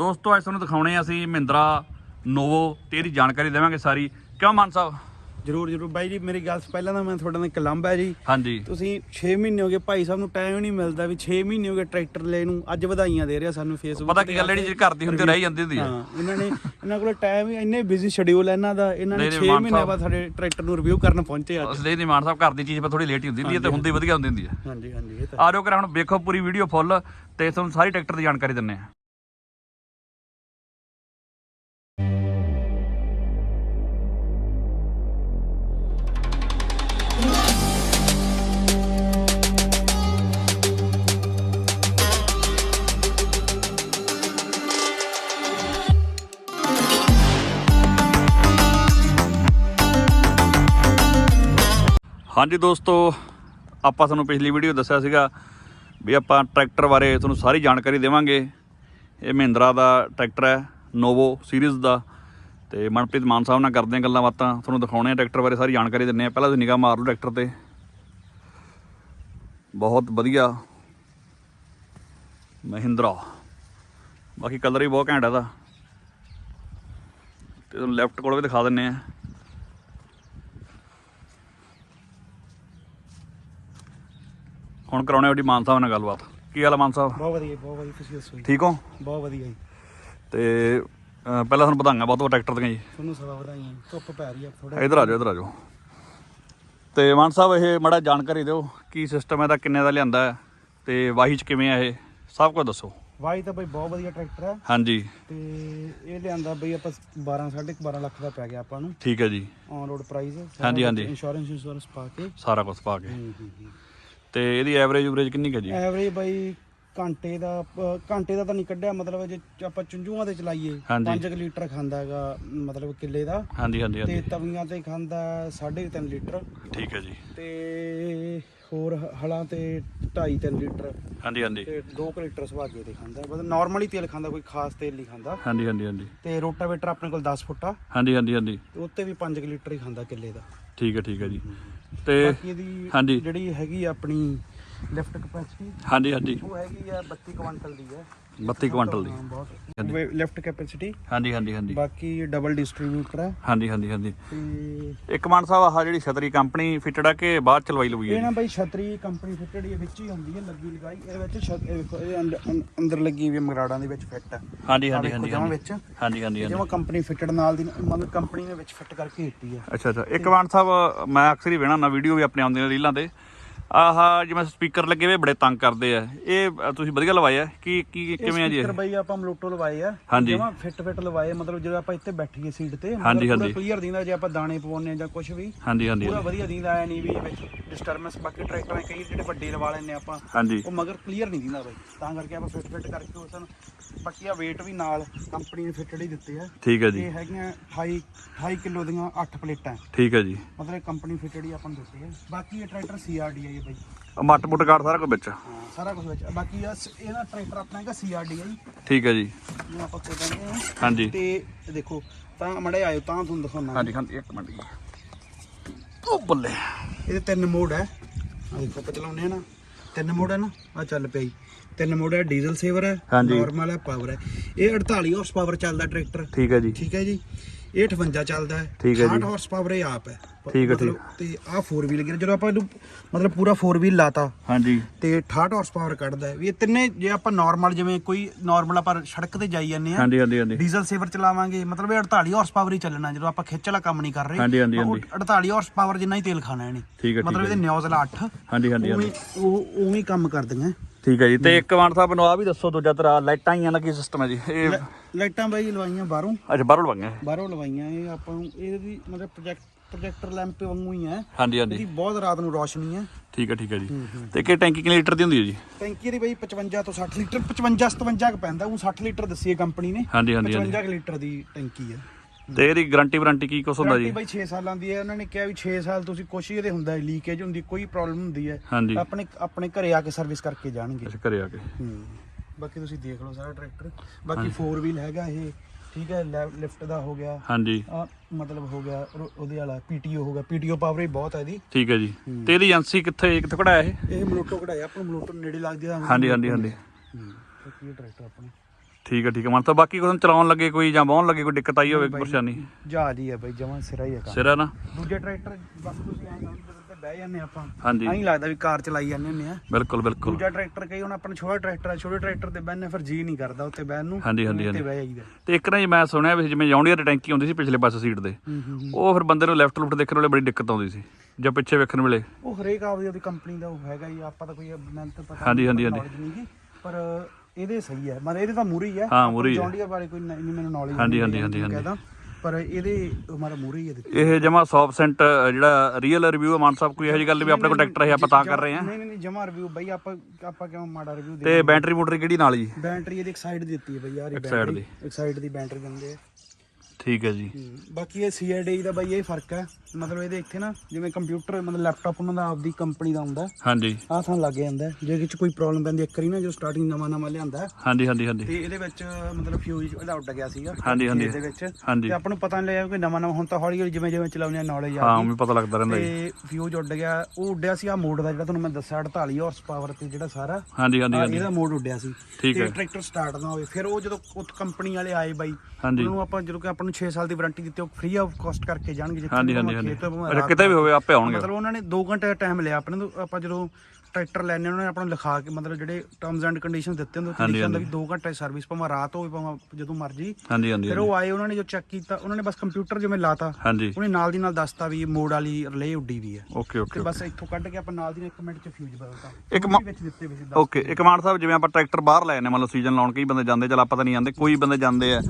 ਦੋਸਤੋ ਅੱਜ ਤੁਹਾਨੂੰ ਦਿਖਾਉਣੇ ਆ ਅਸੀਂ ਮਹਿੰਦਰਾ ਨੋਵੋ ਤੇ ਇਹਦੀ ਜਾਣਕਾਰੀ ਦੇਵਾਂਗੇ ਸਾਰੀ। ਕਿਉਂ ਮਾਨ ਸਾਹਿਬ? ਜਰੂਰ ਜਰੂਰ। ਬਾਈ ਜੀ ਮੇਰੀ ਗੱਲ ਪਹਿਲਾਂ ਤਾਂ ਮੈਂ ਤੁਹਾਡੇ ਨਾਲ ਇੱਕ ਲੰਬ ਹੈ ਜੀ। ਹਾਂਜੀ। ਤੁਸੀਂ 6 ਮਹੀਨੇ ਹੋ ਗਏ ਭਾਈ ਸਾਹਿਬ ਨੂੰ ਟਾਈਮ ਨਹੀਂ ਮਿਲਦਾ ਵੀ 6 ਮਹੀਨੇ ਹੋ ਗਏ ਟਰੈਕਟਰ ਲੈ ਨੂੰ। ਅੱਜ ਵਧਾਈਆਂ ਦੇ ਰਿਹਾ ਸਾਨੂੰ ਫੇਸਬੁੱਕ ਪਤਾ ਕੀ ਗੱਲ ਜਿਹੜੀ ਜਿਹੜੀ ਘਰ ਦੀ ਹੁੰਦੀ ਰਹਿ ਜਾਂਦੀ ਹੁੰਦੀ ਹੈ। ਹਾਂ ਇਹਨਾਂ ਨੇ ਇਹਨਾਂ ਕੋਲ ਟਾਈਮ ਹੀ ਇੰਨੇ ਬਿਜ਼ੀ ਸ਼ਡਿਊਲ ਹੈ ਇਹਨਾਂ ਦਾ। ਇਹਨਾਂ ਨੇ ਨਹੀਂ, 6 ਮਾਨ ਮਹੀਨੇ। ਬਾਅਦ ਸਾਡੇ ਟਰੈਕਟਰ ਨੂੰ ਰਿਵਿਊ ਕਰਨ ਪਹੁੰਚੇ ਅੱਜ। ਇਸ ਲਈ ਨਹੀਂ ਮਾਨ ਸਾਹਿਬ ਘਰ ਦੀ ਚੀਜ਼ ਪਰ ਥੋੜੀ ਲੇਟ ਹੀ ਹੁੰਦੀ ਹੁੰਦੀ ਹੈ ਤੇ ਹੁੰਦੀ ਵਧੀਆ ਹੁੰਦੀ ਹੁੰਦੀ ਹੈ। ਹਾਂਜੀ ਹਾਂਜੀ ਇਹ ਤਾਂ ਆ ਜਾਓ ਕਰ ਹੁਣ ਵੇਖੋ ਪੂਰੀ ਵੀਡੀਓ ਫੁੱਲ ਤੇ ਤੁਹਾਨੂੰ ਸਾਰੀ ਟਰੈਕਟਰ ਦੀ ਜਾਣਕਾਰੀ ਦਿੰਨੇ ਆ ਹਾਂਜੀ ਦੋਸਤੋ, ਆਪਾਂ ਤੁਹਾਨੂੰ ਪਿਛਲੀ ਵੀਡੀਓ ਦੱਸਿਆ ਸੀਗਾ ਵੀ ਆਪਾਂ ਟਰੈਕਟਰ ਬਾਰੇ ਤੁਹਾਨੂੰ ਸਾਰੀ ਜਾਣਕਾਰੀ ਦੇਵਾਂਗੇ। ਇਹ ਮਹਿੰਦਰਾ ਦਾ ਟਰੈਕਟਰ ਹੈ ਨੋਵੋ ਸੀਰੀਜ਼ ਦਾ। ਤੇ ਮਨਪ੍ਰੀਤ ਮਾਨ ਸਾਹਿਬ ਨਾਲ ਕਰਦੇ ਹਾਂ ਗੱਲਾਂ ਬਾਤਾਂ। ਤੁਹਾਨੂੰ ਦਿਖਾਉਣੇ ਆ ਟਰੈਕਟਰ ਬਾਰੇ ਸਾਰੀ ਜਾਣਕਾਰੀ ਦਿੰਨੇ ਆ ਪਹਿਲਾਂ ਤੁਸੀਂ ਨਿਗਾਹ ਮਾਰ ਲਓ ਟਰੈਕਟਰ ਤੇ। ਬਹੁਤ ਵਧੀਆ ਮਹਿੰਦਰਾ। ਬਾਕੀ ਕਲਰ ਵੀ ਬਹੁਤ ਘੈਂਟ ਹੈ ਦਾ ਤੇ ਤੁਹਾਨੂੰ ਲੈਫਟ ਕੋਲ ਵੀ ਦਿਖਾ ਦਿੰਨੇ ਆ ਹੁਣ ਕਰਾਉਣੇ ਉਹਦੀ ਮਾਨ ਸਾਹਿਬ ਨਾਲ ਗੱਲਬਾਤ। ਕੀ ਹਾਲ ਹੈ ਮਾਨ ਸਾਹਿਬ? ਬਹੁਤ ਵਧੀਆ ਬਹੁਤ ਵਧੀਆ ਤੁਸੀਂ ਦੱਸੋ ਜੀ? ਠੀਕ ਹੋ? ਬਹੁਤ ਵਧੀਆ ਜੀ। ਤੇ ਅਹ, ਪਹਿਲਾਂ ਤੁਹਾਨੂੰ ਵਧਾਈਆਂ ਬਹੁਤ ਬਹੁਤ ਟਰੈਕਟਰ ਦੀਆਂ ਜੀ। ਤੁਹਾਨੂੰ ਸਵਾ ਵਧਾਈਆਂ ਧੁੱਪ ਪੈ ਰਹੀ ਆ ਥੋੜਾ ਇਧਰ ਆ ਜਾਓ ਇਧਰ ਆ ਜਾਓ। ਤੇ ਮਾਨ ਸਾਹਿਬ ਇਹ ਮੜਾ ਜਾਣਕਾਰੀ ਦਿਓ ਕੀ ਸਿਸਟਮ ਹੈ ਦਾ ਕਿੰਨੇ ਦਾ ਲਿਆਂਦਾ ਹੈ ਤੇ ਵਾਹੀ ਚ ਕਿਵੇਂ ਆ ਇਹ? ਸਭ ਕੁਝ ਦੱਸੋ। ਵਾਈ ਤਾਂ ਬਈ ਬਹੁਤ ਵਧੀਆ ਟਰੈਕਟਰ ਹੈ। ਹਾਂਜੀ। ਤੇ ਇਹ ਲਿਆਂਦਾ ਬਈ ਆਪਾਂ 12 12.5 ਲੱਖ ਦਾ ਪੈ ਗਿਆ ਆਪਾਂ ਨੂੰ। ਠੀਕ ਹੈ ਜੀ। ਔਨ ਰੋਡ ਪ੍ਰਾਈਸ ਹਾਂਜੀ, ਹਾਂਜੀ। ਇੰਸ਼ੋਰੈਂਸ ਇੰਸ਼ੋਰੈਂਸ ਪਾ ਕੇ। ਸਾਰਾ ਕੁਝ ਪਾ ਕੇ। ਤੇ ਇਹਦੀ ਐਵਰੇਜ ਉਵਰੇਜ ਕਿੰਨੀ ਹੈ ਜੀ? ਐਵਰੇਜ ਬਈ ਘੰਟੇ ਦਾ ਘੰਟੇ ਦਾ ਤਾਂ ਨਹੀਂ ਕੱਢਿਆ ਮਤਲਬ ਜੇ ਆਪਾਂ ਚੁੰਝੂਆਂ ਤੇ ਚਲਾਈਏ ਹਾਂਜੀ। 5 ਲੀਟਰ ਖਾਂਦਾ ਹੈਗਾ ਮਤਲਬ ਕਿੱਲੇ ਦਾ। ਹਾਂਜੀ ਹਾਂਜੀ ਤੇ ਹਾਂਜੀ। ਤਵੀਆਂ ਤੇ ਖਾਂਦਾ 3.5 ਲੀਟਰ। ਠੀਕ ਹੈ ਜੀ। ਤੇ ਹੋਰ ਹ- ਹਲਾਂ ਤੇ 2.5 3 ਲੀਟਰ। ਹਾਂਜੀ ਹਾਂਜੀ। ਤੇ 2 ਲੀਟਰ ਸੁਹਾਗੇ ਤੇ ਖਾਂਦਾ। ਮਤਲਬ ਨਾਰਮਲੀ ਤੇਲ ਖਾਂਦਾ ਕੋਈ ਖਾਸ ਤੇਲ ਨਹੀਂ ਖਾਂਦਾ। ਹਾਂਜੀ ਹਾਂਜੀ ਹਾਂਜੀ। ਤੇ ਰੋਟਾਵੇਟਰ ਆਪਣੇ ਕੋਲ 10 ਫੁੱਟਾ। ਹਾਂਜੀ ਹਾਂਜੀ ਹਾਂਜੀ। ਤੇ ਉੱਤੇ ਵੀ 5 ਲੀਟਰ ਹੀ ਖਾਂਦਾ ਕਿੱਲੇ ਦਾ। ਠੀਕ ਹੈ ਠੀਕ ਹੈ ਜੀ। ਤੇ ਬਾਕੀ ਹਾਂਜੀ। ਜਿਹੜੀ ਹੈਗੀ ਆਪਣੀ ਲਿਫਟ ਕਪੈਸਿਟੀ ਹਾਂਜੀ ਹਾਂਜੀ। ਉਹ ਹੈਗੀ ਆ 32 ਕੁਇੰਟਲ ਦੀ ਹੈ। 32 ਕੁਇੰਟਲ ਦੀ। ਹਾਂ, ਬਹੁਤ। Lift capacity. ਹਾਂਜੀ ਹਾਂਜੀ ਹਾਂਜੀ। ਬਾਕੀ ਡਬਲ ਡਿਸਟ੍ਰੀਬਿਊਟਰ ਹੈ ਹਾਂਜੀ ਹਾਂਜੀ ਹਾਂਜੀ। ਤੇ ਇੱਕ ਮਾਨ ਸਾਹਿਬ ਆਹ ਜਿਹੜੀ ਛਤਰੀ ਕੰਪਨੀ ਫਿਟਡ ਆ ਕਿ ਬਾਅਦ ਚ ਲਵਾਈ ਲਵਾਈ ਇਹ ਹੈ ਨਾ ਬਈ ਛਤਰੀ ਕੰਪਨੀ ਫਿੱਟਡ ਇਹ ਵਿੱਚ ਹੀ ਹੁੰਦੀ ਹੈ ਲੱਗੀ ਲਗਾਈ। ਇਹ ਵਿੱਚ ਇਹ ਵੇਖੋ ਅੰਦਰ ਲੱਗੀ ਵੀ ਮਗਰਾੜਾਂ ਦੇ ਵਿੱਚ ਫਿੱਟ ਹੈ ਹਾਂਜੀ ਹਾਂਜੀ ਹਾਂਜੀ ਹਾਂਜੀ। ਵਿੱਚ। ਹਾਂਜੀ ਹਾਂਜੀ ਜਿਵੇਂ ਕੰਪਨੀ ਫਿੱਟਡ ਨਾਲ ਦੀ ਮਤਲਬ ਕੰਪਨੀ ਨੇ ਵਿੱਚ ਫਿੱਟ ਕਰਕੇ ਦਿੱਤੀ ਹੈ। ਅੱਛਾ ਅੱਛਾ। ਇੱਕ ਵਾਰ ਸਾਹਿਬ ਮੈਂ ਅਕਸਰ ਹੀ ਵੇਣਾ ਨਾ ਵੀਡੀਓ ਵੀ ਆਪਣੇ ਆਉਂਦੀਆਂ ਰੀਲਾਂ ਤੇ। ਆਹ ਜਿਵੇਂ ਸਪੀਕਰ ਲੱਗੇ ਹੋਏ ਬੜੇ ਤੰਗ ਕਰਦੇ ਆ। ਇਹ ਅ, ਤੁਸੀਂ ਵਧੀਆ ਲਵਾਏ ਆ? ਕੀ ਕੀ ਕਿਵੇਂ ਆ ਜੀ ਇਹ? ਸਪੀਕਰ ਬਈ ਆਪਾਂ ਮਲੋਟੋ ਲਵਾਏ ਆ। ਹਾਂਜੀ। ਜਮਾਂ ਫਿੱਟ ਫਿੱਟ ਲਵਾਏ ਮਤਲਬ ਜਦੋਂ ਆਪਾਂ ਇੱਥੇ ਬੈਠੀਏ ਸੀਟ ਤੇ ਹਾਂਜੀ, ਹਾਂਜੀ। ਕਲੀਅਰ ਦਿੰਦਾ ਜੇ ਆਪਾਂ ਦਾਣੇ ਪਵਾਉਂਦੇ ਆ ਜਾਂ ਕੁਝ ਵੀ ਹਾਂਜੀ ਹਾਂਜੀ ਪੂਰਾ। ਵਧੀਆ ਦਿੰਦਾ ਐ ਨਹੀਂ ਵੀ ਵਿੱਚ ਡਿਸਟਰਬੈਂਸ ਬਾਕੀ ਟਰੈਕਟਰਾਂ ਕਈ ਜਿਹੜੇ ਵੱਡੇ ਲਵਾ ਲੈਂਦੇ ਆਪਾਂ ਹਾਂਜੀ। ਉਹ ਮਗਰ ਕਲੀਅਰ ਨਹੀਂ ਦਿੰਦਾ ਬਾਈ। ਤਾਂ ਕਰਕੇ ਆਪਾਂ ਫਿੱਟ ਫਿੱਟ ਕਰਕੇ ਉਸ ਨੂੰ ਬਾਕੀ ਆ weight ਵੀ ਨਾਲ ਕੰਪਨੀ ਨੇ ਫਿੱਟਡ ਹੀ ਦਿੱਤੇ ਆ। ਠੀਕ ਹੈ ਜੀ। ਇਹ ਹੈਗੀਆਂ 28 28 ਕਿਲੋ ਦੀਆਂ 8 ਪਲੇਟਾਂ। ਠੀਕ ਹੈ ਜੀ। ਮਤਲਬ ਕੰਪਨੀ ਫਿੱਟਡ ਹੀ ਆਪਾਂ ਨੂੰ ਦਿੱਤੇ ਆ। ਬਾਕੀ ਇਹ ਟਰੈਕਟਰ CRDI ਹੈ ਬਾਈ। ਆਹ ਮੱਟ ਮੁੱਟ ਕਾਰਡ ਸਾਰਾ ਕੁਝ ਵਿੱਚ? ਹਾਂ ਸਾਰਾ ਕੁਝ ਵਿੱਚ। ਬਾਕੀ ਆ ਸ- ਇਹ ਨਾ ਟਰੈਕਟਰ ਆਪਣਾ ਹੈਗਾ CRDI ਠੀਕ ਹੈ ਜੀ। ਨੂੰ ਆਪਾਂ ਖੋਦਾਂਗੇ ਆ। ਹਾਂਜੀ। ਤੇ ਇਹ ਦੇਖੋ ਤਾਂ ਮੜੇ ਆਇਓ ਤਾਂ ਤੁਹਾਨੂੰ ਦਿਖਾਉਣਾ ਹਾਂਜੀ ਹਾਂਜੀ ਇੱਕ ਮਿੰਟ ਜੀ। ਉਹ ਬੱਲੇ। ਇਹਦੇ ਤਿੰਨ ਮੋਡ ਹੈ। ਆ ਦੇਖੋ ਆਪਾਂ ਚਲਾਉਂਦੇ ਆ ਨਾ। ਤਿੰਨ ਮੋਡ ਹੈ ਨਾ ਆ ਚੱਲ ਪਿਆ ਜੀ। ਤਿੰਨ ਮੋਡ ਹੈ ਡੀਜ਼ਲ ਸੇਵਰ ਹੈ ਹਾਂਜੀ। ਨਾਰਮਲ ਹੈ ਪਾਵਰ ਹੈ। ਇਹ 48 ਹਾਰਸ ਪਾਵਰ ਚੱਲਦਾ ਟਰੈਕਟਰ। ਠੀਕ ਹੈ ਜੀ। ਠੀਕ ਹੈ ਜੀ। ਇਹ 58 ਚੱਲਦਾ ਹੈ। ਠੀਕ ਹੈ ਜੀ। 60 ਹਾਰਸ ਪਾਵਰ ਇਹ ਆਪ ਹੈ। ਠੀਕ ਹੈ, ਮਤਲਬ ਤੇ ਆਹ 4 ਵੀਲ ਗੇਅਰ ਜਦੋਂ ਆਪਾਂ ਇਹਨੂੰ ਮਤਲਬ ਪੂਰਾ 4 ਵੀਲ ਲਾਤਾ ਹਾਂਜੀ। ਤੇ 68 ਹਾਰਸ ਪਾਵਰ ਕੱਢਦਾ ਵੀ ਇਹ ਤਿੰਨੇ ਜੇ ਆਪਾਂ ਨਾਰਮਲ ਜਿਵੇਂ ਕੋਈ ਨਾਰਮਲ ਆਪਾਂ ਸੜਕ ਤੇ ਜਾਈ ਜਾਂਦੇ ਆ ਹਾਂਜੀ ਹਾਂਜੀ ਹਾਂਜੀ। ਡੀਜ਼ਲ ਸੇਵਰ ਚਲਾਵਾਂਗੇ ਮਤਲਬ ਇਹ 48 ਹਾਰਸ ਪਾਵਰ ਹੀ ਚੱਲਣਾ ਜਦੋਂ ਆਪਾਂ ਖਿੱਚ ਵਾਲਾ ਕੰਮ ਨਹੀਂ ਕਰ ਰਹੇ ਹਾਂਜੀ, ਹਾਂਜੀ, ਹਾਂਜੀ। 48 ਹਾਰਸ ਪਾਵਰ ਜਿੰਨਾ ਹੀ ਤੇਲ ਖਾਣਾ ਇਹਨੇ। ਠੀਕ ਹੈ, ਠੀਕ ਮਤਲਬ ਇਹਦੇ ਨਿਊਜ਼ਲ 8 ਹਾਂਜੀ ਹਾਂਜੀ ਹਾਂਜੀ। ਉਹ ਉਵੇਂ ਕੰਮ ਕਰਦੀਆਂ। ਠੀਕ ਹੈ ਜੀ ਤੇ ਇੱਕ ਵਾਰ ਸਾਹਿਬ ਨੂੰ ਆ ਵੀ ਦੱਸੋ ਦੂਜਾ ਤੇਰਾ ਲਾਈਟਾਂ ਹੀ ਆ ਦਾ ਕੀ ਸਿਸਟਮ ਹੈ ਜੀ? ਇਹ ਲਾਈਟਾਂ ਬਾਈ ਲਵਾਈਆਂ ਬਾਹਰੋਂ। ਅੱਛਾ ਬਾਹਰੋਂ ਲਵਾਈਆਂ? ਬਾਹਰੋਂ ਲਵਾਈਆਂ ਇਹ ਆਪਾਂ ਨੂੰ ਇਹਦੀ ਮਤਲਬ ਪ੍ਰੋਜੈਕਟ ਪ੍ਰੋਜੈਕਟਰ ਲੈਂਪ ਵਾਂਗੂ ਹੀ ਹੈ। ਹਾਂਜੀ ਇਹਦੀ ਹਾਂਜੀ ਬਹੁਤ ਰਾਤ ਨੂੰ ਰੋਸ਼ਨੀ ਹੈ। ਠੀਕ ਹੈ ਠੀਕ ਹੈ ਜੀ। ਤੇ ਕਿ ਟੈਂਕੀ ਕਿੰਨੇ ਲੀਟਰ ਦੀ ਹੁੰਦੀ ਹੈ ਜੀ? ਟੈਂਕੀ ਦੀ ਬਈ 55 ਤੋਂ 60 ਲੀਟਰ 55 57 ਕ ਪੈਂਦਾ ਉਹ 60 ਲੀਟਰ ਦੱਸੀ ਹੈ ਕੰਪਨੀ ਨੇ। ਹਾਂਜੀ ਹਾਂਜੀ ਹਾਂਜੀ। 55 ਕੁ ਲੀਟਰ ਦੀ ਟੈਂਕੀ ਹੈ। ਤੇ ਇਹਦੀ ਗਾਰੰਟੀ ਵਾਰੰਟੀ ਕੀ ਕੁਛ ਹੁੰਦਾ ਜੀ? ਗਾਰੰਟੀ ਬਾਈ 6 ਸਾਲਾਂ ਦੀ ਹੈ। ਉਹਨਾਂ ਨੇ ਕਿਹਾ ਵੀ 6 ਸਾਲ ਤੁਸੀਂ ਕੁਛ ਹੀ ਇਹਦੇ ਹੁੰਦਾ ਹੈ ਲੀਕੇਜ ਹੁੰਦੀ ਕੋਈ ਪ੍ਰੋਬਲਮ ਹੁੰਦੀ ਹੈ ਹਾਂਜੀ। ਆਪਣੇ ਆਪਣੇ ਘਰੇ ਆ ਕੇ ਸਰਵਿਸ ਕਰਕੇ ਜਾਣਗੇ। ਅੱਛਾ ਘਰੇ ਆ ਕੇ। ਹੂੰ। ਬਾਕੀ ਤੁਸੀਂ ਦੇਖ ਲਓ ਸਾਰਾ ਟਰੈਕਟਰ ਬਾਕੀ 4 ਵੀਲ ਹੈਗਾ ਇਹ ਠੀਕ ਹੈ ਲਿਫਟ ਦਾ ਹੋ ਗਿਆ। ਹਾਂਜੀ। ਆ ਮਤਲਬ ਹੋ ਗਿਆ ਰੋ- ਉਹਦੇ ਵਾਲਾ ਪੀਟੀਓ ਹੋ ਗਿਆ। ਪੀਟੀਓ ਪਾਵਰ ਵੀ ਬਹੁਤ ਹੈ ਇਹਦੀ। ਠੀਕ ਹੈ ਜੀ। ਤੇ ਇਹਦੀ ਏਜੰਸੀ ਕਿੱਥੇ ਕਿੱਥੇ ਕਢਾਇਆ ਇਹ? ਇਹ ਮਲੋਟੋ ਕਢਾਇਆ ਆਪਾਂ ਨੂੰ ਮਲੋਟੋ ਨੇੜੇ ਲੱਗਦੀ ਆ ਹਾਂਜੀ ਹਾਂਜੀ ਹਾਂਜੀ। ਹੂੰ ਬਾਕੀ ਇਹ ਟਰੈਕਟਰ ਆਪਣੇ। ਠੀਕ ਹੈ ਠੀਕ ਹੈ ਮਨ ਤਾਂ ਬਾਕੀ ਕੋਈ ਚਲਾਉਣ ਲੱਗੇ ਕੋਈ ਜਾਂ ਵਾਹਣ ਲੱਗੇ ਕੋਈ ਦਿੱਕਤ ਆਈ ਹੋਵੇ ਕੋਈ ਪਰੇਸ਼ਾਨੀ। ਜਹਾਜ਼ ਹੀ ਹੈ ਬਾਈ ਜਮਾਂ ਸਿਰਾ ਹੀ ਹੈ ਸਿਰ ਨਾ। ਦੂਜੇ ਟਰੈਕਟਰ ਬਸ ਤੁਸੀਂ ਐਂ ਸਮਝ ਤੇ ਬਹਿ ਜਾਂਦੇ ਆਪਾਂ। ਹਾਂਜੀ। ਐਂ ਲੱਗਦਾ ਵੀ ਕਾਰ ਚਲਾਈ ਜਾਂਦੇ ਹੁੰਦੇ ਆ। ਬਿਲਕੁਲ ਬਿਲਕੁਲ। ਦੂਜਾ ਟਰੈਕਟਰ ਕਈ ਹੁਣ ਆਪਣਾ ਛੋਟਾ ਟਰੈਕਟਰ ਆ ਛੋਟੇ ਟਰੈਕਟਰ ਤੇ ਬਹਿਨੇ ਫਿਰ ਜੀ ਨਹੀਂ ਕਰਦਾ ਉੱਤੇ ਬਹਿਣ ਨੂੰ। ਹਾਂਜੀ, ਹਾਂਜੀ, ਉੱਤੇ ਹਾਂਜੀ। ਬਹਿ ਜਾਈਦਾ। ਤੇ ਇੱਕ ਨਾ ਜੀ ਮੈਂ ਸੁਣਿਆ ਵੀ ਜਿਵੇਂ ਜੌਂਡੀਅਰ ਦੀ ਟੈਂਕੀ ਹੁੰਦੀ ਸੀ ਪਿਛਲੇ ਪਾਸੇ ਸੀਟ ਦੇ ਹੂੰ ਹੂੰ ਹੂੰ। ਉਹ ਫਿਰ ਬੰਦੇ ਨੂੰ ਲੈਫਟ ਲੁਫਟ ਦੇਖਣ ਵੇਲੇ ਬੜੀ ਦਿੱਕਤ ਆਉਂਦੀ ਸੀ ਜਾਂ ਪਿੱਛੇ ਵੇਖਣ ਵੇਲੇ। ਉਹ ਹਰੇਕ ਆਪਦੀ ਉਹਦੀ ਕੰਪਨੀ ਦਾ ਉਹ ਹੈਗਾ ਹੀ ਆਪਾਂ ਤਾਂ ਕੋਈ ਮੈਨੂੰ ਤਾਂ ਪਤਾ ਹਾਂਜੀ, ਹਾਂਜੀ, knowledge ਨਹੀਂ ਗੀ, ਪਰ ਇਹਦੇ ਸਹੀ ਹੈ। ਮਤਲਬ ਇਹਦੇ ਤਾਂ ਮੂਰੇ ਹੀ। ਹੈ ਹੈ। ਜੌਂਡੀਅਰ ਬਾਰੇ ਕੋਈ ਨਹੀਂ ਮੈਨੂੰ ਨੌਲੇਜ ਹਾਂਜੀ, ਹਾਂਜੀ, ਹਾਂਜੀ, ਹਾਂਜੀ। ਪਰ ਇਹਦੇ ਹਮਾਰਾ ਮੂਰੇ ਹੀ ਇਹ ਜਮਾ 100% ਜਿਹੜਾ ਰੀਅਲ ਰਿਵਿਊ ਹੈ ਮਾਨ ਸਾਹਿਬ ਕੋਈ ਇਹੋ ਜਿਹੀ ਗੱਲ ਵੀ ਆਪਣੇ ਕੋਲ ਟਰੈਕਟਰ ਹੈ ਆਪਾਂ ਤਾਂ ਕਰ ਰਹੇ ਹਾਂ। ਨਹੀਂ ਨਹੀਂ ਨਹੀਂ ਜਮਾ ਰਿਵਿਊ ਬਈ ਆਪਾਂ ਆਪਾਂ ਕਿਉਂ ਮਾੜਾ ਰਿਵਿਊ ਦੇ ਤੇ ਬੈਟਰੀ ਮੋਟਰ ਕਿਹੜੀ ਨਾਲ ਜੀ? ਬੈਟਰੀ ਇਹਦੀ ਇੱਕ ਸਾਈਡ ਦਿੱਤੀ ਹੈ ਬਈ ਯਾਰ ਇਹ ਬੈਟਰੀ ਇੱਕ ਸਾਈਡ ਦੀ ਬੈਟਰੀ ਦਿੰਦੇ ਆ। ਠੀਕ ਹੈ ਜੀ। ਬਾਕੀ ਇਹ ਸੀਆਈਡੀ ਦਾ ਬਈ ਇਹ ਫ਼ਰਕ ਹੈ। ਮਤਲਬ ਇਹਦੇ ਇੱਥੇ ਨਾ ਜਿਵੇਂ ਕੰਪਿਊਟਰ ਮਤਲਬ ਲੈਪਟਾਪ ਉਹਨਾਂ ਦਾ ਆਪਦੀ ਕੰਪਨੀ ਦਾ ਹੁੰਦਾ ਹਾਂਜੀ। ਆਹ ਥਾਂ ਲੱਗ ਜਾਂਦਾ। ਜੇ ਵਿੱਚ ਕੋਈ ਪ੍ਰੋਬਲਮ ਪੈਂਦੀ ਇੱਕ ਵਾਰੀ ਨਾ ਜੋ ਸਟਾਰਟਿੰਗ ਨਵਾਂ ਨਵਾਂ ਲਿਆਂਦਾ ਹਾਂਜੀ ਹਾਂਜੀ ਹਾਂਜੀ। ਤੇ ਇਹਦੇ ਵਿੱਚ ਮਤਲਬ ਫਿਊਜ਼ ਇਹਦਾ ਉੱਡ ਗਿਆ ਸੀਗਾ ਹਾਂਜੀ, ਹਾਂਜੀ। ਇਹਦੇ ਵਿੱਚ। ਹਾਂਜੀ। ਤੇ ਆਪਾਂ ਨੂੰ ਪਤਾ ਨਹੀਂ ਲੱਗਿਆ ਕਿ ਨਵਾਂ ਨਵਾਂ ਹੁਣ ਤਾਂ ਹੌਲੀ ਹੌਲੀ ਜਿਵੇਂ ਜਿਵੇਂ ਚਲਾਉਂਦੇ ਆ ਨੌਲੇਜ ਆ ਹਾਂ ਗਈ। ਮੈਨੂੰ ਪਤਾ ਲੱਗਦਾ ਰਹਿੰਦਾ ਜੀ। ਤੇ ਫਿਊਜ਼ ਉੱਡ ਗਿਆ ਉਹ ਉੱਡਿਆ ਸੀ ਆ ਮੋਡ ਦਾ ਜਿਹੜਾ ਤੁਹਾਨੂੰ ਮੈਂ ਦੱਸਿਆ 48 ਹਾਰਸ ਪਾਵਰ ਤੇ ਜਿਹੜਾ ਸਾਰਾ। ਹਾਂਜੀ ਹਾਂਜੀ ਹਾਂਜੀ। ਇਹਦਾ ਮੋਡ ਉੱਡਿਆ ਸੀ। ਠੀਕ ਤੇ ਹੈ। ਟਰੈਕਟਰ ਸਟਾਰਟ ਨਾ ਹੋਵੇ ਫਿਰ ਉਹ ਜਦੋਂ ਉਹ ਕੰਪਨੀ ਵਾਲੇ ਆਏ ਬਾਈ ਹਾਂਜੀ। ਉਹਨੂੰ ਆਪਾਂ ਜਦੋਂ ਕਿ ਆਪਾਂ ਨੂੰ 6 ਸਾਲ ਦੀ ਵਾਰੰਟੀ ਦਿੱਤੀ ਉਹ ਫ੍ਰੀ ਆਫ ਕਾਸਟ ਕਰਕੇ ਜਾਣਗੇ ਜਿੱਥੇ ਹਾਂਜੀ ਹਾਂਜੀ ਖੇਤ ਭਾਵੇਂ ਅੱਛਾ ਰਾਤ ਕਿਤੇ ਵੀ ਹੋਵੇ ਆਪੇ ਆਉਣਗੇ। ਮਤਲਬ ਉਹਨਾਂ ਨੇ 2 ਘੰਟੇ ਦਾ ਟਾਈਮ ਲਿਆ ਆਪਣੇ ਤੋਂ ਆਪਾਂ ਜਦੋਂ ਟਰੈਕਟਰ ਲੈਣੇ ਉਹਨਾਂ ਨੇ ਆਪਾਂ ਨੂੰ ਲਿਖਾ ਕੇ ਮਤਲਬ ਜਿਹੜੇ ਟਰਮਸ ਐਂਡ ਕੰਡੀਸ਼ਨ ਦਿੱਤੇ ਹੁੰਦੇ ਉੱਥੇ ਹਾਂਜੀ, ਲਿਖਿਆ ਹੁੰਦਾ ਵੀ ਹਾਂਜੀ। 2 ਘੰਟੇ ਸਰਵਿਸ ਭਾਵੇਂ ਰਾਤ ਹੋਵੇ ਭਾਵੇਂ ਜਦੋਂ ਮਰਜ਼ੀ। ਹਾਂਜੀ ਹਾਂਜੀ ਫਿਰ ਉਹ ਆਏ ਉਹਨਾਂ ਨੇ ਜੋ ਚੈੱਕ ਕੀਤਾ ਉਹਨਾਂ ਨੇ ਬਸ ਕੰਪਿਊਟਰ ਜਿਵੇਂ ਲਾਤਾ ਹਾਂਜੀ। ਉਹਨੇ ਨਾਲ ਦੀ ਨਾਲ ਦੱਸਤਾ ਵੀ ਮੋਡ ਵਾਲੀ ਰਿਲੇ ਉੱਡੀ ਵੀ ਹੈ। ਓਕੇ ਤੇ ਓਕੇ। ਬਸ ਇੱਥੋਂ ਕੱਢ ਕੇ ਆਪਾਂ ਨਾਲ ਦੀ ਨਾਲ ਇੱਕ ਮਿੰਟ ਚ ਫਿਊਜ਼ ਬਦਲਤਾ ਇੱਕ ਉਹ ਵੀ ਵਿੱਚ ਦਿੱਤੇ ਵੀ ਸੀ। ਦੱਸ ਓਕੇ ਇੱਕ ਮਾਨ ਸਾਹਿਬ ਜਿਵੇਂ ਆਪਾਂ ਟਰੈਕਟਰ ਬਾਹਰ ਲੈ ਜਾਂਦੇ ਮੰਨ ਲਓ ਸੀਜ਼ਨ ਲਾਉਣ ਕਈ ਬੰਦੇ ਜਾਂਦੇ ਚਲ ਆਪਾਂ ਤਾਂ ਨਹੀਂ ਜਾਂਦੇ ਕੋਈ ਬੰਦੇ ਜਾਂਦੇ ਆ।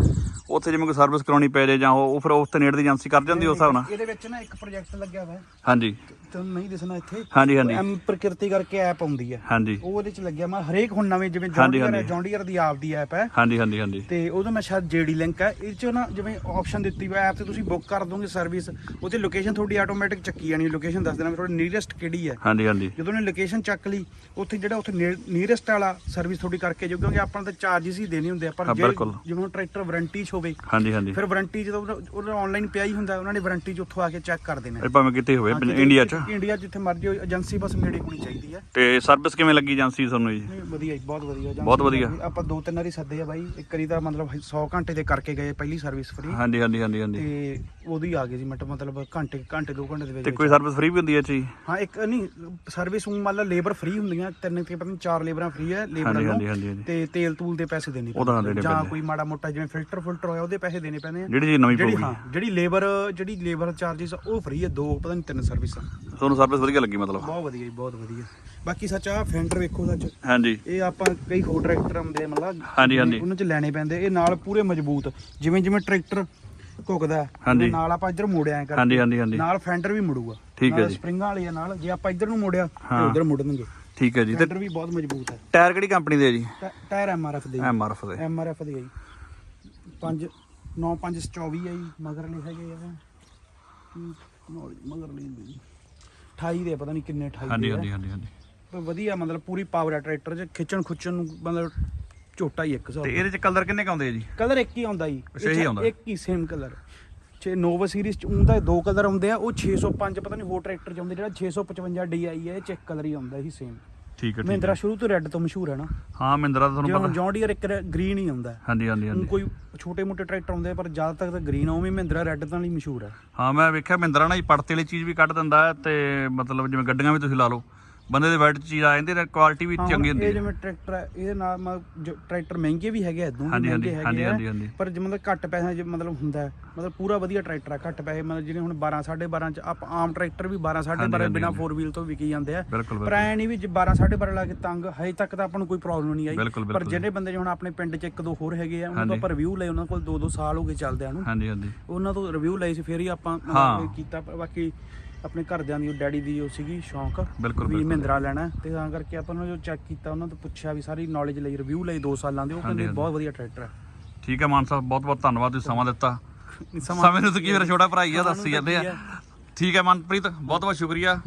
ਉੱਥੇ ਜਿਵੇਂ ਕੋਈ ਸਰਵਿਸ ਕਰਾਉਣੀ ਪੈ ਜੇ ਜਾਂ ਉਹ ਉਹ ਫਿਰ ਉਸ ਤੇ ਨੇੜੇ ਦੀ ਏਜੰਸੀ ਕਰ ਜਾਂਦੀ ਉਸ ਹਿਸਾਬ ਨਾਲ। ਇਹਦੇ ਵਿੱਚ ਨਾ ਇੱਕ ਪ੍ਰੋਜੈਕਟ ਲੱਗਿਆ ਹੋਇਆ। ਹੈ ਹਾਂਜੀ। ਤੁਹਾਨੂੰ ਨਹੀਂ ਦਿਸਣਾ ਇੱਥੇ। ਹਾਂਜੀ ਹਾਂਜੀ। ਐਮ ਪ੍ਰਕਿਰਤੀ ਕਰਕੇ ਐਪ ਆਉਂਦੀ ਹੈ ਹਾਂਜੀ। ਉਹ ਉਹਦੇ ਚ ਲੱਗਿਆ ਮੈਂ ਹਰੇਕ ਹੁਣ ਨਵੇਂ ਜਿਵੇਂ ਹਾਂਜੀ, ਜੌਂਡੀਅਰ ਹੈ ਹਾਂਜੀ। ਜੌਂਡੀਅਰ ਦੀ ਆਪ ਦੀ ਐਪ ਹੈ। ਹਾਂਜੀ ਹਾਂਜੀ ਹਾਂਜੀ। ਤੇ ਉਹਦਾ ਮੈਂ ਸ਼ਾਇਦ ਜੇਡੀ ਲਿੰਕ ਹੈ। ਇਹ ਚ ਨਾ ਜਿਵੇਂ ਆਪਸ਼ਨ ਦਿੱਤੀ ਹੋਈ ਐਪ ਤੇ ਤੁਸੀਂ ਬੁੱਕ ਕਰ ਦੋਗੇ ਸਰਵਿਸ ਉਹਤੇ ਲੋਕੇਸ਼ਨ ਤੁਹਾਡੀ ਆਟੋਮੈਟਿਕ ਚੱਕੀ ਜਾਣੀ ਲੋਕੇਸ਼ਨ ਦੱਸ ਦੇਣਾ ਵੀ ਤੁਹਾਡੀ ਨੀਅਰੈਸਟ ਕਿਹੜੀ ਹੈ। ਹਾਂਜੀ ਹਾਂਜੀ। ਜਦੋਂ ਉਹਨੇ ਲੋਕੇਸ਼ਨ ਚੱਕ ਲਈ ਉੱਥੇ ਜਿਹੜਾ ਉੱਥੇ ਨੀਅਰੈਸਟ ਵਾਲਾ ਸਰਵਿਸ ਤੁਹਾਡੀ ਕਰਕੇ ਜੋ ਕਿਉਂਕਿ ਆਪਾਂ ਤਾਂ ਹੀ ਦੇਣੇ ਹੁੰਦੇ ਆ। ਪਰ ਹਾਂ, ਜੇ ਬਿਲਕੁਲ। ਜਿਵੇਂ ਟਰੈਕਟਰ ਵਾਰੰਟੀ ਚ ਹੋਵੇ ਹਾਂਜੀ ਹਾਂਜੀ। ਫਿਰ ਵਾਰੰਟੀ ਜਦੋਂ ਆਨਲਾਈਨ ਪਿਆ ਹੀ ਹੁੰਦਾ ਉਹਨਾਂ ਨੇ ਵਾਰੰਟੀ ਚ ਉੱਥੋਂ ਆ ਕੇ ਚੈੱਕ ਕਰ ਦੇਣਾ। ਭਾਵੇਂ ਕਿਤੇ ਹੋਵੇ ਇੰਡੀਆ 'ਚ। ਇੰਡੀਆ ਜਿੱਥੇ ਮਰਜ਼ੀ ਹੋਵੇ ਏਜੰਸੀ ਬਸ ਨੇੜੇ ਹੋਣੀ ਚਾਹੀਦੀ ਹੈ ਤੇ ਸਰਵਿਸ ਕਿਵੇਂ ਲੱਗੀ ਏਜੰਸੀ ਤੁਹਾਨੂੰ ਜੀ? ਨਹੀਂ, ਵਧੀਆ ਜੀ ਬਹੁਤ ਵਧੀਆ ਏਜੰਸੀ ਬਹੁਤ ਵਧੀਆ। ਆਪਾਂ ਦੋ ਤਿੰਨ ਵਾਰੀ ਸੱਦੇ ਆ ਬਾਈ। ਇੱਕ ਵਾਰੀ ਤਾਂ ਮਤਲਬ 100 ਘੰਟੇ ਦੇ ਕਰਕੇ ਗਏ ਪਹਿਲੀ ਸਰਵਿਸ ਫ੍ਰੀ ਹਾਂਜੀ ਹਾਂਜੀ ਹਾਂਜੀ ਹਾਂਜੀ। ਤੇ ਉਹਦੀ ਆ ਗਈ ਸੀ ਮਟ- ਮਤਲਬ ਘੰਟੇ ਘੰਟੇ ਦੋ ਘੰਟੇ ਦੇ ਵਿੱਚ ਤੇ ਕੋਈ ਸਰਵਿਸ ਫ੍ਰੀ ਵੀ ਹੁੰਦੀ ਹੈ ਜੀ? ਹਾਂ ਇੱਕ ਨਹੀਂ ਸਰਵਿਸ ਨੂੰ ਮੰਨ ਲਾ ਲੇਬਰ ਫ੍ਰੀ ਹੁੰਦੀਆਂ ਤਿੰਨ ਤੇ ਪਤਾ ਨਹੀਂ ਚਾਰ ਲੇਬਰਾਂ ਫ੍ਰੀ ਹੈ ਲੇਬਰ ਨੂੰ। ਤੇ ਤੇਲ ਤੂਲ ਦੇ ਪੈਸੇ ਦੇਣੇ ਪੈਂਦੇ ਜਾਂ। ਕੋਈ ਮਾੜਾ ਮੋਟਾ ਜਿਵੇਂ ਫਿਲਟਰ ਫਿਲਟਰ ਹੋਇਆ ਉਹਦੇ ਪੈਸੇ ਦੇਣੇ ਪੈਂਦੇ ਆ। ਜਿਹੜੀ ਚੀਜ਼ ਨਵੀਂ ਪਊਗੀ। ਹਾਂ ਜਿਹੜੀ ਲੇਬਰ ਜਿਹੜੀ ਲੇਬਰ ਚਾਰजेस ਉਹ ਫ੍ਰੀ ਹੈ ਦੋ ਪਤਾ ਨਹੀਂ ਤਿੰਨ ਸਰਵਿਸਾਂ ਤੁਹਾਨੂੰ ਸਰਵਿਸ ਵਧੀਆ ਲੱਗੀ ਮਤਲਬ? ਬਹੁਤ ਵਧੀਆ ਜੀ ਬਹੁਤ ਵਧੀਆ। ਬਾਕੀ ਸੱਚ ਆ ਫੈਂਡਰ ਵੇਖੋ ਸੱਚ। ਹਾਂਜੀ। ਇਹ ਆਪਾਂ ਕਈ ਹੋਰ ਟਰੈਕਟਰ ਆਉਂਦੇ ਆ ਮਤਲਬ ਹਾਂਜੀ, ਹਾਂਜੀ। ਉਹਨਾਂ ਚ ਲੈਣੇ ਪੈਂਦੇ ਇਹ ਨਾਲ ਪੂਰੇ ਮਜ਼ਬੂਤ। ਜਿਵੇਂ ਜਿਵੇਂ ਟਰੈਕਟਰ ਘੁਕਦਾ ਹਾਂਜੀ। ਨਾਲ ਆਪਾਂ ਇੱਧਰ ਮੋੜਿਆ ਐਂ ਕਰਕੇ। ਹਾਂਜੀ ਹਾਂਜੀ ਹਾਂਜੀ। ਨਾਲ ਫੈਂਡਰ ਵੀ ਮੁੜੂਗਾ। ਠੀਕ ਹੈ ਨਾਲ ਜੀ। ਸਪਰਿੰਗਾਂ ਵਾਲੀ ਆ ਨਾਲ। ਜੇ ਆਪਾਂ ਇੱਧਰ ਨੂੰ ਮੋੜਿਆ ਤੇ ਹਾਂ। ਉਧਰ ਮੁੜਨਗੇ। ਠੀਕ ਹੈ ਜੀ। ਤੇ ਫੈਂਡਰ ਵੀ ਬਹੁਤ ਮਜ਼ਬੂਤ ਹੈ। ਟਾਇਰ ਕਿਹੜੀ ਕੰਪਨੀ ਦੇ ਹੈ ਜੀ? ਟਾ- ਟਾਇਰ ਐਮਆਰਐਫ ਦੇ ਐਮਆਰਐਫ ਦੇ। ਐਮਆਰਐਫ ਦੇ ਆ ਜੀ। 5 9 5 24 ਆ ਜੀ। ਮਗਰਲੇ ਹੈਗੇ ਆ। ਕੀ ਨੌ ਮਗਰਲੇ ਹੁੰਦੇ ਜੀ। 28 ਦੇ ਆ, ਪਤਾ ਨਹੀਂ ਕਿੰਨੇ 28 ਹਾਂਜੀ ਦੇ ਆ। ਹਾਂਜੀ ਹਾਂਜੀ ਵਧੀਆ ਮਤਲਬ ਪੂਰੀ ਪਾਵਰ ਹੈ ਟਰੈਕਟਰ 'ਚ। ਖਿੱਚਣ ਖੁੱਚਣ ਨੂੰ ਮਤਲਬ ਝੋਟਾ ਹੀ ਇੱਕ ਸੌ ਤੇ ਇਹਦੇ ਚ ਕਲਰ ਕਿੰਨੇ ਕੁ ਆਉਂਦੇ ਆ ਜੀ? ਕਲਰ ਇੱਕ ਹੀ ਆਉਂਦਾ ਜੀ। ਅੱਛਾ, ਇਹੀ ਆਉਂਦਾ। ਇੱਕ ਹੀ ਸੇਮ ਕਲਰ ਛੇ ਨੋਵਾ ਸੀਰੀਜ਼ ਚ ਊਂ ਤਾਂ ਦੋ ਕਲਰ ਆਉਂਦੇ ਆ ਉਹ 605 ਪਤਾ ਨਹੀਂ ਹੋਰ ਟਰੈਕਟਰ ਚ ਆਉਂਦੇ ਜਿਹੜਾ 655 DI ਹੈ ਇਹ ਚ ਇੱਕ ਕਲਰ ਹੀ ਆਉਂਦਾ ਹੀ ਸੇਮ ਠੀਕ ਹੈ ਠੀਕ ਮਹਿੰਦਰਾ ਹੈ ਸ਼ੁਰੂ ਤੋਂ ਰੈੱਡ ਤੋਂ ਮਸ਼ਹੂਰ ਹੈ ਨਾ। ਹਾਂ ਮਹਿੰਦਰਾ ਦਾ ਤੁਹਾਨੂੰ ਜਿਵੇਂ ਪਤਾ। ਜੌਂਡੀਅਰ ਇੱਕ ਗ੍ਰੀਨ ਹੀ ਆਉਂਦਾ ਹੈ। ਹਾਂਜੀ ਹਾਂਜੀ ਹਾਂਜੀ। ਕੋਈ ਛੋਟੇ ਮੋਟੇ ਟਰੈਕਟਰ ਆਉਂਦੇ ਆ, ਪਰ ਜ਼ਿਆਦਾਤਰ ਤਾਂ ਗ੍ਰੀਨ ਉਵੇਂ ਮਹਿੰਦਰਾ ਰੈੱਡ ਤਾਂ ਲਈ ਮਸ਼ਹੂਰ ਹੈ। ਹਾਂ ਮੈਂ ਵੇਖਿਆ ਮਹਿੰਦਰਾ ਨਾ ਜੀ ਪੜਤੇ ਵਾਲੀ ਚੀਜ਼ ਵੀ ਕੱਢ ਦਿੰਦਾ ਹੈ ਤੇ ਮਤਲਬ ਜਿਵੇਂ ਗੱਡੀਆਂ ਵੀ ਤੁਸੀਂ ਲਾ ਲਓ ਬੰਦੇ ਦੇ ਵੈਟ ਚੀਜ਼ ਆ ਜਾਂਦੀ ਤੇ ਕੁਆਲਿਟੀ ਵੀ ਚੰਗੀ ਹੁੰਦੀ ਹੈ ਜਿਵੇਂ ਟਰੈਕਟਰ ਇਹਦੇ ਨਾਲ ਮ- ਜੋ ਟਰੈਕਟਰ ਮਹਿੰਗੇ ਵੀ ਹੈਗੇ ਇਦੋਂ ਵੀ ਮਹਿੰਗੇ ਹੈਗੇ। ਪਰ ਜੇ ਮਤਲਬ ਘੱਟ ਪੈਸਿਆਂ 'ਚ ਮਤਲਬ ਹੁੰਦਾ ਮਤਲਬ ਪੂਰਾ ਵਧੀਆ ਟਰੈਕਟਰ ਆ ਘੱਟ ਪੈਸੇ ਮਤਲਬ ਜਿਹੜੇ ਹੁਣ 12 12.5 ਚ ਆਪ ਆਮ ਟਰੈਕਟਰ ਵੀ 12 ਹਾਂਜੀ, 12.5 ਹਾਂਜੀ, ਬਿਨਾ ਹਾਂਜੀ। 4 ਵੀਲ ਤੋਂ ਵਿਕੀ ਜਾਂਦੇ ਆ ਪਰ ਐ ਨਹੀਂ ਵੀ ਜੇ 12 12.5 ਲਾ ਕੇ ਤੰਗ ਹਜੇ ਤੱਕ ਤਾਂ ਆਪਾਂ ਨੂੰ ਕੋਈ ਪ੍ਰੋਬਲਮ ਨਹੀਂ ਆਈ ਪਰ। ਜਿਹੜੇ ਬੰਦੇ ਹੁਣ ਆਪਣੇ ਪਿੰਡ 'ਚ ਇੱਕ ਦੋ ਹੋਰ ਹੈਗੇ ਆ ਉਹਨਾਂ ਤੋਂ। ਆਪਾਂ ਰਿਵਿਊ ਲਏ ਉਹਨਾਂ ਕੋਲ 2 2 ਸਾਲ ਹੋ ਗਏ ਚੱਲਦਿਆਂ ਨੂੰ ਹਾਂਜੀ ਹਾਂਜੀ ਉਹਨਾਂ ਤੋਂ ਰਿਵਿਊ ਲਏ ਸੀ ਫਿਰ ਹੀ ਆਪਾਂ ਮਤਲਬ ਕੀਤਾ ਬਾਕੀ ਆਪਣੇ ਘਰਦਿਆਂ ਦੀ ਉਹ ਡੈਡੀ ਦੀ ਉਹ ਸੀਗੀ ਸ਼ੌਂਕ ਬਿਲਕੁਲ, ਵੀ ਬਿਲਕੁਲ। ਮਹਿੰਦਰਾ ਲੈਣਾ ਹੈ, ਤੇ ਤਾਂ ਕਰਕੇ ਆਪਾਂ ਨੂੰ ਜੋ ਚੈੱਕ ਕੀਤਾ ਉਹਨਾਂ ਤੋਂ ਪੁੱਛਿਆ ਵੀ ਸਾਰੀ ਨੌਲੇਜ ਲਈ ਰਿਵਿਊ ਲਈ 2 ਸਾਲਾਂ ਦੇ ਉਹ ਕਹਿੰਦੇ ਹਾਂਜੀ। ਬਹੁਤ ਵਧੀਆ ਟਰੈਕਟਰ ਹੈ ਠੀਕ ਹੈ ਮਾਨ ਸਾਹਿਬ ਬਹੁਤ ਬਹੁਤ ਧੰਨਵਾਦ ਤੁਸੀਂ ਸਮਾਂ ਦਿੱਤਾ ਸਮਾਂ ਨੂੰ ਤਾਂ ਕੀ ਮੇਰਾ ਛੋਟਾ ਭਰਾ ਹੀ ਆ ਦੱਸੀ ਜਾਂਦੇ ਆ। ਠੀਕ ਹੈ ਮਨਪ੍ਰੀਤ ਬਹੁਤ ਬਹੁਤ ਸ਼ੁਕਰੀਆ